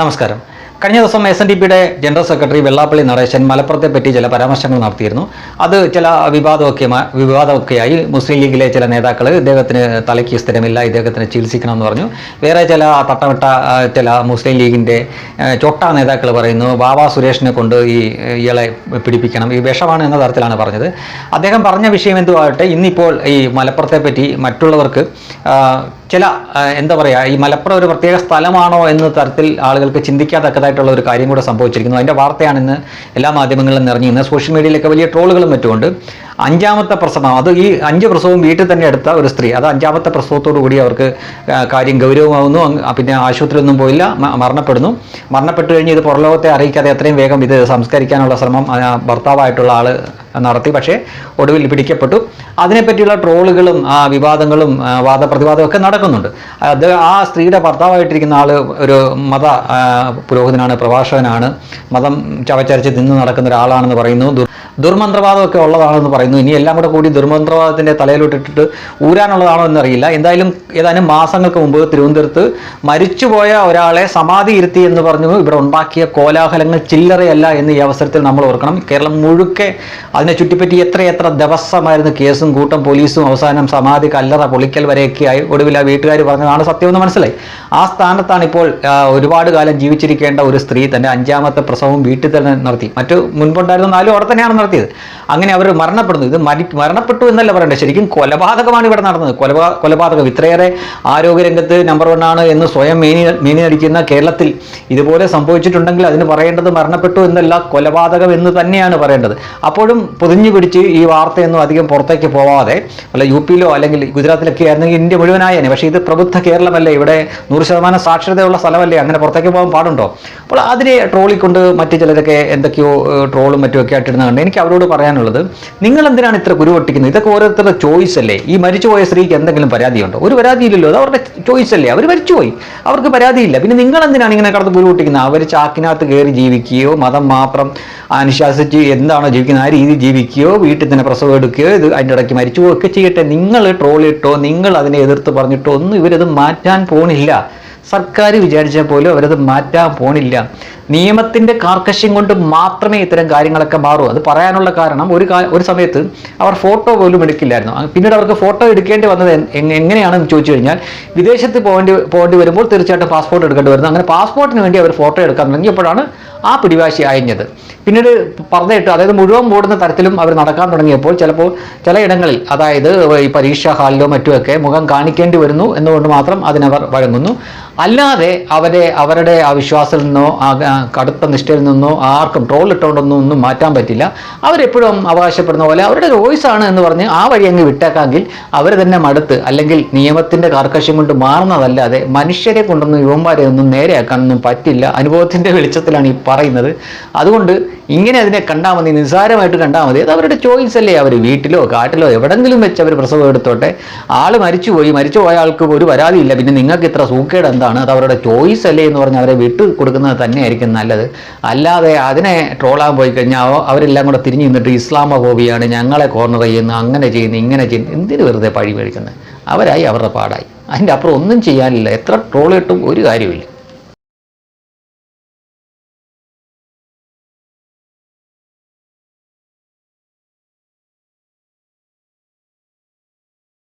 നമസ്കാരം. കഴിഞ്ഞ ദിവസം എസ് എൻ ഡി പിയുടെ ജനറൽ സെക്രട്ടറി വെള്ളാപ്പള്ളി നടേശൻ മലപ്പുറത്തെ പറ്റി ചില പരാമർശങ്ങൾ നടത്തിയിരുന്നു. അത് ചില വിവാദമൊക്കെ വിവാദമൊക്കെയായി മുസ്ലിം ലീഗിലെ ചില നേതാക്കൾ ഇദ്ദേഹത്തിന് തലയ്ക്ക് സ്ഥിരമില്ല ഇദ്ദേഹത്തിന് ചികിത്സിക്കണമെന്ന് പറഞ്ഞു. വേറെ ചില തട്ടമിട്ട ചില മുസ്ലിം ലീഗിന്റെ ചൊട്ട നേതാക്കൾ പറയുന്നു ബാബ സുരേഷിനെ കൊണ്ട് ഈ ഇയാളെ പിടിപ്പിക്കണം. ഈ വിഷമാണ് എന്ന തരത്തിലാണ് പറഞ്ഞത്. അദ്ദേഹം പറഞ്ഞ വിഷയം എന്തുമാകട്ടെ ഇന്നിപ്പോൾ ഈ മലപ്പുറത്തെ പറ്റി മറ്റുള്ളവർക്ക് ചില എന്താ പറയുക ഈ മലപ്പുറം ഒരു പ്രത്യേക സ്ഥലമാണോ എന്ന തരത്തിൽ ആളുകൾക്ക് ചിന്തിക്കാത്തക്കതായിട്ടുള്ള ഒരു കാര്യം കൂടെ സംഭവിച്ചിരിക്കുന്നു. അതിന്റെ വാർത്തയാണ് ഇന്ന് എല്ലാ മാധ്യമങ്ങളിലും നിറഞ്ഞിരുന്നത് സോഷ്യൽ മീഡിയയിലൊക്കെ വലിയ ട്രോളുകളും മറ്റുമുണ്ട്. അഞ്ചാമത്തെ പ്രസവം അത് ഈ അഞ്ച് പ്രസവവും വീട്ടിൽ തന്നെ എടുത്ത ഒരു സ്ത്രീ. അത് അഞ്ചാമത്തെ പ്രസവത്തോടു കൂടി അവർക്ക് കാര്യം ഗൗരവമാവുന്നു. പിന്നെ ആശുപത്രിയൊന്നും പോയില്ല മരണപ്പെടുന്നു. മരണപ്പെട്ടു കഴിഞ്ഞ് ഇത് പുറലോകത്തെ അറിയിക്കാതെ എത്രയും വേഗം ഇത് സംസ്കരിക്കാനുള്ള ശ്രമം ഭർത്താവായിട്ടുള്ള ആൾ നടത്തി. പക്ഷേ ഒടുവിൽ പിടിക്കപ്പെട്ടു. അതിനെപ്പറ്റിയുള്ള ട്രോളുകളും വിവാദങ്ങളും വാദപ്രതിവാദവും ഒക്കെ നടക്കുന്നുണ്ട്. അത് ആ സ്ത്രീയുടെ ഭർത്താവായിട്ടിരിക്കുന്ന ആൾ ഒരു മത പുരോഹിതനാണ് പ്രഭാഷകനാണ്. മതം ചവച്ചരച്ച് നിന്ന് നടക്കുന്ന ഒരാളാണെന്ന് പറയുന്നു. ദുർമന്ത്രവാദമൊക്കെ ഉള്ളതാണെന്ന് പറയുന്നു. ഇനി എല്ലാം കൂടെ കൂടി ദുർമന്ത്രവാദത്തിന്റെ തലയിലോട്ടിട്ടിട്ട് ഊരാനുള്ളതാണോ എന്നറിയില്ല. എന്തായാലും ഏതാനും മാസങ്ങൾക്ക് മുമ്പ് തിരുവനന്തപുരത്ത് മരിച്ചുപോയ ഒരാളെ സമാധി ഇരുത്തി എന്ന് പറഞ്ഞു. ഇവിടെ ഉണ്ടാക്കിയ കോലാഹലങ്ങൾ ചില്ലറയല്ല എന്ന് ഈ അവസരത്തിൽ നമ്മൾ ഓർക്കണം. കേരളം മുഴുക്കെ അതിനെ ചുറ്റിപ്പറ്റി എത്രയെത്ര ദിവസമായിരുന്നു കേസും കൂട്ടം പോലീസും അവസാനം സമാധി കല്ലറ പൊളിക്കൽ വരെയൊക്കെ ആയി. ഒടുവിൽ ആ വീട്ടുകാർ പറഞ്ഞതാണ് സത്യമെന്ന് മനസ്സിലായി. ആ സ്ഥാനത്താണ് ഇപ്പോൾ ഒരുപാട് കാലം ജീവിച്ചിരിക്കേണ്ട ഒരു സ്ത്രീ തന്റെ അഞ്ചാമത്തെ പ്രസവം വീട്ടിൽ തന്നെ നടത്തി. മറ്റു മുൻപുണ്ടായിരുന്ന നാലും അവിടെ തന്നെയാണ് നടത്തിയത് അങ്ങനെ അവർ മരണപ്പെടുന്നു. ഇത് മരി മരണപ്പെട്ടു എന്നല്ല പറയേണ്ടത്. ശരിക്കും കൊലപാതകമാണ് ഇവിടെ നടന്നത്. കൊലപാ കൊലപാതകം ഇത്രയേറെ ആരോഗ്യരംഗത്ത് നമ്പർ വൺ ആണ് എന്ന് സ്വയം മേനി മേനി നടിക്കുന്ന കേരളത്തിൽ ഇതുപോലെ സംഭവിച്ചിട്ടുണ്ടെങ്കിൽ അതിന് പറയേണ്ടത് മരണപ്പെട്ടു എന്നല്ല കൊലപാതകം എന്ന് തന്നെയാണ് പറയേണ്ടത്. അപ്പോഴും പൊതിഞ്ഞു പിടിച്ച് ഈ വാർത്തയൊന്നും അധികം പുറത്തേക്ക് പോവാതെ അല്ല യു പിയിലോ അല്ലെങ്കിൽ ഗുജറാത്തിലൊക്കെ ആയിരുന്നെങ്കിൽ ഇന്ത്യ മുഴുവനായേനെ. പക്ഷേ ഇത് പ്രബുദ്ധ കേരളമല്ലേ? ഇവിടെ നൂറ് ശതമാനം സാക്ഷരതയുള്ള സ്ഥലമല്ലേ? അങ്ങനെ പുറത്തേക്ക് പോകാൻ പാടുണ്ടോ? അപ്പോൾ അതിനെ ട്രോളിക്കൊണ്ട് മറ്റു ചിലരൊക്കെ എന്തൊക്കെയോ ട്രോളും മറ്റുമൊക്കെ ആയിട്ടിരുന്ന കണ്ട്. എനിക്ക് അവരോട് പറയാനുള്ളത് നിങ്ങൾ എന്തിനാണ് ഇത്ര കുരു പൊട്ടിക്കുന്നത് ഇതൊക്കെ ഓരോരുത്തരുടെ ചോയ്സ് അല്ലേ? ഈ മരിച്ചുപോയ സ്ത്രീക്ക് എന്തെങ്കിലും പരാതിയുണ്ടോ? ഒരു പരാതിയില്ലല്ലോ അത് അവരുടെ ചോയ്സ് അല്ലേ? അവർ മരിച്ചുപോയി. അവർക്ക് പരാതിയില്ല. പിന്നെ നിങ്ങൾ എന്തിനാണ് ഇങ്ങനെ കടന്ന് കുരു പൊട്ടിക്കുന്നത് അവർ ചാക്കിനകത്ത് കയറി ജീവിക്കുകയോ മതം മാത്രം അനുശാസിച്ച് എന്താണോ ജീവിക്കുന്നത് ആ രീതി ജീവിക്കുകയോ വീട്ടിൽ തന്നെ പ്രസവം എടുക്കുകയോ ഇത് അതിന്റെ ഇടയ്ക്ക് മരിച്ചു ഒക്കെ ചെയ്യട്ടെ. നിങ്ങൾ ട്രോളിട്ടോ നിങ്ങൾ അതിനെ എതിർത്ത് പറഞ്ഞിട്ടോ ഒന്നും ഇവരത് മാറ്റാൻ പോണില്ല. സർക്കാർ വിചാരിച്ചാൽ പോലും അവരത് മാറ്റാൻ പോണില്ല. നിയമത്തിന്റെ കാർക്കശ്യം കൊണ്ട് മാത്രമേ ഇത്തരം കാര്യങ്ങളൊക്കെ മാറൂ. അത് പറയാനുള്ള കാരണം ഒരു ഒരു സമയത്ത് അവർ ഫോട്ടോ പോലും എടുക്കില്ലായിരുന്നു. പിന്നീട് അവർക്ക് ഫോട്ടോ എടുക്കേണ്ടി വന്നത് എങ്ങനെയാണെന്ന് ചോദിച്ചു കഴിഞ്ഞാൽ വിദേശത്ത് പോകേണ്ടി പോകേണ്ടി വരുമ്പോൾ തീർച്ചയായിട്ടും പാസ്പോർട്ട് എടുക്കേണ്ടി വരുന്നു. അങ്ങനെ പാസ്പോർട്ടിന് വേണ്ടി അവർ ഫോട്ടോ എടുക്കാൻ തുടങ്ങിയപ്പോഴാണ് ആ പിടിവാശി അയഞ്ഞത്. പിന്നീട് പറഞ്ഞിട്ട് അതായത് മുഴുവൻ മൂടുന്ന തരത്തിലും അവർ നടക്കാൻ തുടങ്ങിയപ്പോൾ ചിലപ്പോൾ ചിലയിടങ്ങളിൽ അതായത് ഈ പരീക്ഷാ ഹാളിലോ മറ്റുമൊക്കെ മുഖം കാണിക്കേണ്ടി വരുന്നു എന്നുകൊണ്ട് മാത്രം അതിനവർ വഴങ്ങുന്നു. അല്ലാതെ അവരെ അവരുടെ ആ വിശ്വാസത്തിൽ നിന്നോ കടുത്ത നിഷ്ഠയിൽ നിന്നോ ആർക്കും ട്രോൾ ഇട്ടുകൊണ്ടൊന്നും ഒന്നും മാറ്റാൻ പറ്റില്ല. അവരെപ്പോഴും അവകാശപ്പെടുന്ന പോലെ അവരുടെ ആണ് എന്ന് പറഞ്ഞ് ആ വഴി അങ്ങ് വിട്ടേക്കാമെങ്കിൽ അവർ തന്നെ മടുത്ത് അല്ലെങ്കിൽ നിയമത്തിന്റെ കാർക്കശ്യം കൊണ്ട് മാറുന്നതല്ലാതെ മനുഷ്യരെ കൊണ്ടൊന്നും യുവന്മാരെ ഒന്നും നേരെയാക്കാനൊന്നും പറ്റില്ല. അനുഭവത്തിന്റെ വെളിച്ചത്തിലാണ് ഈ പറയുന്നത്. അതുകൊണ്ട് ഇങ്ങനെ അതിനെ കണ്ടാൽ മതി നിസ്സാരമായിട്ട് കണ്ടാൽ മതി. അത് അവരുടെ ചോയ്സ് അല്ലേ. അവർ വീട്ടിലോ കാട്ടിലോ എവിടെങ്കിലും വെച്ച് അവർ പ്രസവം എടുത്തോട്ടെ. ആൾ മരിച്ചുപോയി മരിച്ചുപോയ ആൾക്ക് ഒരു പരാതിയില്ല. പിന്നെ നിങ്ങൾക്ക് ഇത്ര സൂക്കേട് എന്താണ്? അത് അവരുടെ ചോയ്സ് അല്ലേ എന്ന് പറഞ്ഞ് അവരെ വിട്ട് കൊടുക്കുന്നത് തന്നെയായിരിക്കും. നല്ലത്. അല്ലാതെ അതിനെ ട്രോളാൻ പോയി കഴിഞ്ഞാൽ അവ- അവരെല്ലാം കൂടെ തിരിഞ്ഞു നിന്നിട്ട് ഇസ്ലാമോബിയാണ് ഞങ്ങളെ കോർണർ ചെയ്യുന്നു അങ്ങനെ ചെയ്യുന്നു ഇങ്ങനെ ചെയ്യുന്നു എന്തിനു വെറുതെ പഴി മേടിക്കുന്നത് അവരായി അവരുടെ പാടായി. അതിന്റെ അപ്പുറം ഒന്നും ചെയ്യാനില്ല. എത്ര ട്രോൾ കിട്ടും? ഒരു കാര്യമില്ല